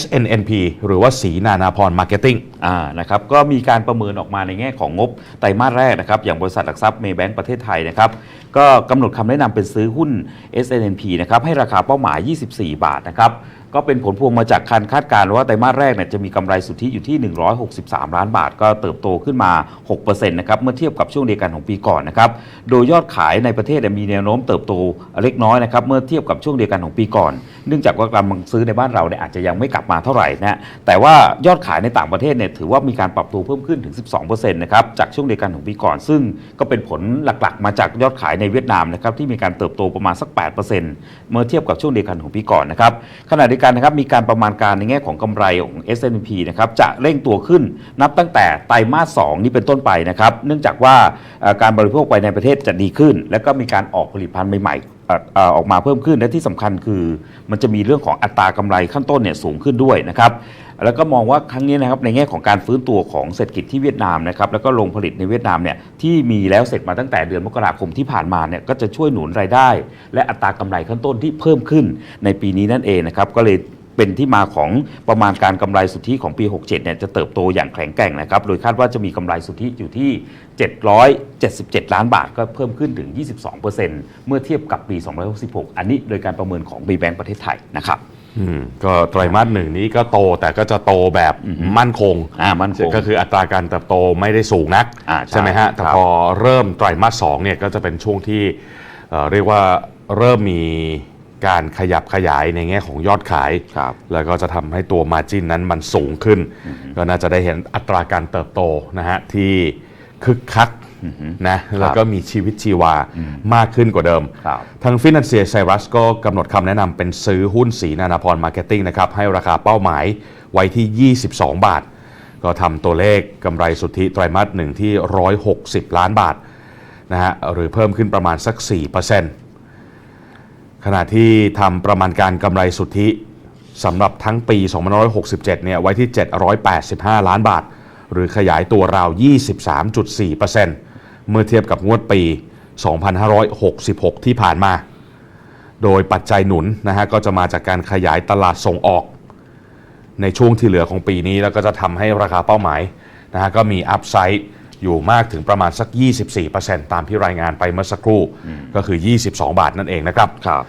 SNNP หรือว่าสีนานาพรมาร์เก็ตติ้งอ่านะครับก็มีการประเมินออกมาในแง่ของงบไตรมาสแรกนะครับอย่างบริษัทหลักทรัพย์เมย์แบงก์ประเทศไทยนะครับก็กำหนดคำแนะนำเป็นซื้อหุ้น SNNP นะครับให้ราคาเป้าหมาย 24 บาทนะครับก็เป็นผลพวงมาจากการคาดการณ์ว่าไตรมาสแรกเนี่ยจะมีกำไรสุทธิอยู่ที่ 163 ล้านบาท ก็เติบโตขึ้นมา 6%นะครับเมื่อเทียบกับช่วงเดียวกันของปีก่อนนะครับโดยยอดขายในประเทศเนี่ยมีแนวโน้มเติบโตเล็กน้อยนะครับเมื่อเทียบกับช่วงเดียวกันของปีก่อน เนื่องจากว่ากำลังซื้อในบ้านเราเนี่ยอาจจะยังไม่กลับมาเท่าไหร่นะแต่ว่ายอดขายในต่างประเทศเนี่ยถือว่ามีการปรับตัวเพิ่มขึ้นถึง 12%นะครับจากช่วงเดียวกันของปีก่อน ซึ่งก็เป็นผลหลักๆ มาจากยอดขายในเวียดนามนะครับที่มีการเติบโตประมาณสัก 8%เมื่อเทียบกับช่วงเดียวกันของปีก่อนนะครับขณะเดียวกันนะครับมีการประมาณการในแง่ของกำไรของ S&P นะครับจะเร่งตัวขึ้นนับตั้งแต่ไตรมาส 2 นี้เป็นต้นไปนะครับเนื่องจากว่าการบริโภคภายในประเทศจะดีขึ้น และก็มีการออกผลิตภัณฑ์ใหม่ๆ ออกมาเพิ่มขึ้นและที่สำคัญคือ มันจะมีเรื่องของอัตรากำไรขั้นต้นเนี่ยสูงขึ้นด้วยนะครับแล้วก็มองว่าครั้งนี้นะครับในแง่ของการฟื้นตัวของเศรษฐกิจที่เวียดนามนะครับแล้วก็โรงผลิตในเวียดนามเนี่ยที่มีแล้วเสร็จมาตั้งแต่เดือนมกราคมที่ผ่านมาเนี่ยก็จะช่วยหนุนรายได้ และอัตรากำไรขั้นต้นที่เพิ่มขึ้นในปีนี้นั่นเองนะครับก็เลย เป็นที่มาของประมาณการกำไรสุทธิของปี 67 เนี่ยจะเติบโตอย่างแข็งแกร่งนะครับ โดยคาดว่าจะมีกำไรสุทธิอยู่ที่ 777 ล้านบาทก็เพิ่มขึ้นถึง 22%เมื่อเทียบกับปี 2566 อันนี้โดยการประเมินของ b ีแบงประเทศไทยนะครับอืมก็ไตรมาสหนึ่งนี้ก็โตแต่ก็จะโตแบบมั่นคงอ่ามั่นคง ก็คืออัตราการเติบโตไม่ได้สูงนักอ่าใช่ไหมฮะ แต่ครับพอเริ่มไตรมาสสองเนี่ยก็จะเป็นช่วงที่เอ่อเรียกว่าเริ่มมี การขยับขยายในแง่ของยอดขาย ครับ แล้วก็จะทำให้ตัวมาจินนั้นมันสูงขึ้น ก็น่าจะได้เห็นอัตราการเติบโตนะฮะที่คึกคักนะแล้วก็มีชีวิตชีวามากขึ้นกว่าเดิม ครับ ทาง Financier Cyrus ก็กำหนดคำแนะนำเป็นซื้อหุ้นสีนานาพรมาร์เก็ตติ้งนะครับ ให้ราคาเป้าหมายไว้ที่ 22 บาท ก็ทำตัวเลขกำไรสุทธิไตรมาสหนึ่งที่ 160 ล้านบาทนะฮะหรือเพิ่มขึ้นประมาณสัก 4% ขณะที่ทำประมาณการกำไรสุทธิสำหรับทั้งปี 2567 เนี่ยไว้ที่ 785 ล้านบาท หรือขยายตัวราว 23.4%เมื่อเทียบกับงวดปี 2566 ที่ผ่านมา โดยปัจจัยหนุนนะฮะก็จะมาจากการขยายตลาดส่งออก ในช่วงที่เหลือของปีนี้แล้วก็จะทำให้ราคาเป้าหมายนะฮะก็มีอัพไซด์ อยู่มากถึงประมาณสัก 24%ตามที่รายงานไปเมื่อสักครู่ ก็คือ 22 บาทนั่นเองนะครับครับ